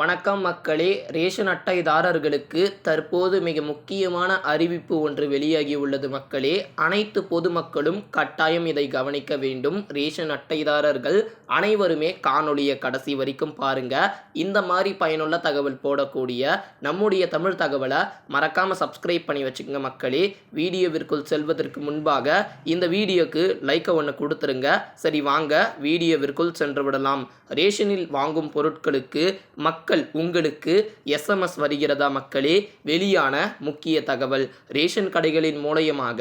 வணக்கம் மக்களே ரேஷன் அட்டைதாரர்களுக்கு தற்போது மிக முக்கியமான அறிவிப்பு ஒன்று வெளியாகியுள்ளது மக்களே. அனைத்து பொதுமக்களும் கட்டாயம் இதை கவனிக்க வேண்டும். ரேஷன் அட்டைதாரர்கள் அனைவருமே காணொளியை கடைசி வரைக்கும் பாருங்க. இந்த மாதிரி பயனுள்ள தகவல் போடக்கூடிய நம்முடைய தமிழ் தகவலை மறக்காம சப்ஸ்கிரைப் பண்ணி வச்சுக்கோங்க மக்களே. வீடியோவிற்குள் செல்வதற்கு முன்பாக இந்த வீடியோக்கு லைக்கை ஒன்று கொடுத்துருங்க. சரி வாங்க வீடியோவிற்குள் சென்று விடலாம். ரேஷனில் வாங்கும் பொருட்களுக்கு மக் மக்கள் உங்களுக்கு எஸ்எம்எஸ் வருகிறதா மக்களே? வெளியான முக்கிய தகவல். ரேஷன் கடைகளின் மூலயமாக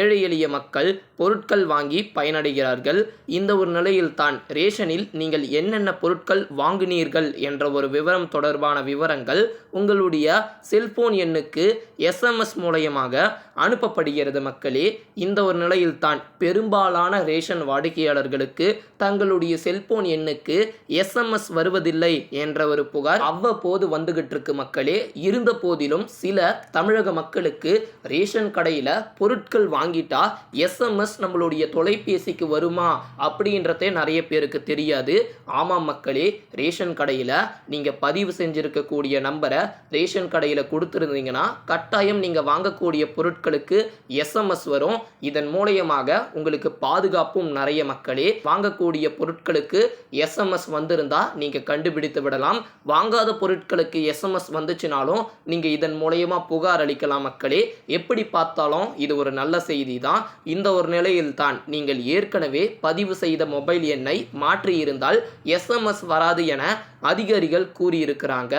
ஏழை எளிய மக்கள் பொருட்கள் வாங்கி பயனடைகிறார்கள். இந்த ஒரு நிலையில்தான் ரேஷனில் நீங்கள் என்னென்ன பொருட்கள் வாங்கினீர்கள் என்ற ஒரு விவரம் தொடர்பான விவரங்கள் உங்களுடைய செல்போன் எண்ணுக்கு எஸ்எம்எஸ் மூலயமாக அனுப்பப்படுகிறது மக்களே. இந்த ஒரு நிலையில்தான் பெரும்பாலான ரேஷன் வாடிக்கையாளர்களுக்கு தங்களுடைய செல்போன் எண்ணுக்கு எஸ்எம்எஸ் வருவதில்லை என்ற ஒரு புகார். அவ்வப்போது வந்துகிட்டு இருக்கு மக்களே. இருந்த போதிலும் சில தமிழக மக்களுக்கு ரேஷன் கடையில் பொருட்கள் வாங்கிட்டா எஸ்எம்எஸ் நம்மளுடைய தொலைபேசிக்கு வருமா அப்படின்றதே நிறைய பேருக்கு தெரியாது. ஆமாம் மக்களே ரேஷன் கடையில் நீங்கள் பதிவு செஞ்சுருக்கக்கூடிய நம்பரை ரேஷன் கடையில் கொடுத்துருந்தீங்கன்னா கட்டாயம் நீங்கள் வாங்கக்கூடிய பொருட்களுக்கு எஸ்எம்எஸ் வரும். இதன் மூலயமாக உங்களுக்கு பாதுகாப்பும் நிறைய மக்களே. வாங்கக்கூடிய பொருட்களுக்கு எஸ்எம்எஸ் வந்திருந்தா நீங்கள் கண்டுபிடித்து விடலாம். வாங்காத பொருட்களுக்கு எஸ்எம்எஸ் வந்துச்சுனாலும் நீங்கள் இதன் மூலயமா புகார் அளிக்கலாம் மக்களே. எப்படி பார்த்தாலும் இது ஒரு நல்ல செய்தி தான் இந்த ஒரு நிலையில் தான் நீங்கள் ஏற்கனவே பதிவு செய்த மொபைல் எண்ணை மாற்றி இருந்தால் எஸ்எம்எஸ் வராது என அதிகாரிகள் கூறியிருக்கிறாங்க.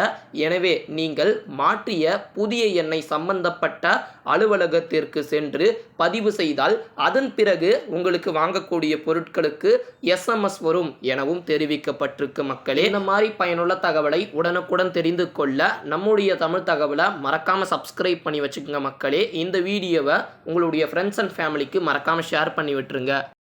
எனவே நீங்கள் மாற்றிய புதிய எண்ணை சம்பந்தப்பட்ட அலுவலகத்திற்கு சென்று பதிவு செய்தால் அதன் பிறகு உங்களுக்கு வாங்கக்கூடிய பொருட்களுக்கு எஸ்எம்எஸ் வரும் எனவும் தெரிவிக்கப்பட்டிருக்கு மக்களே. இந்த மாதிரி பயனுள்ள தகவலை உடனுக்குடன் தெரிந்து கொள்ள நம்முடைய தமிழ் தகவலை மறக்காம சப்ஸ்கிரைப் பண்ணி வச்சுக்கோங்க மக்களே. இந்த வீடியோவை உங்களுடைய ஃப்ரெண்ட்ஸ் அண்ட் ஃபேமிலிக்கு மறக்காம ஷேர் பண்ணி விட்டுருங்க.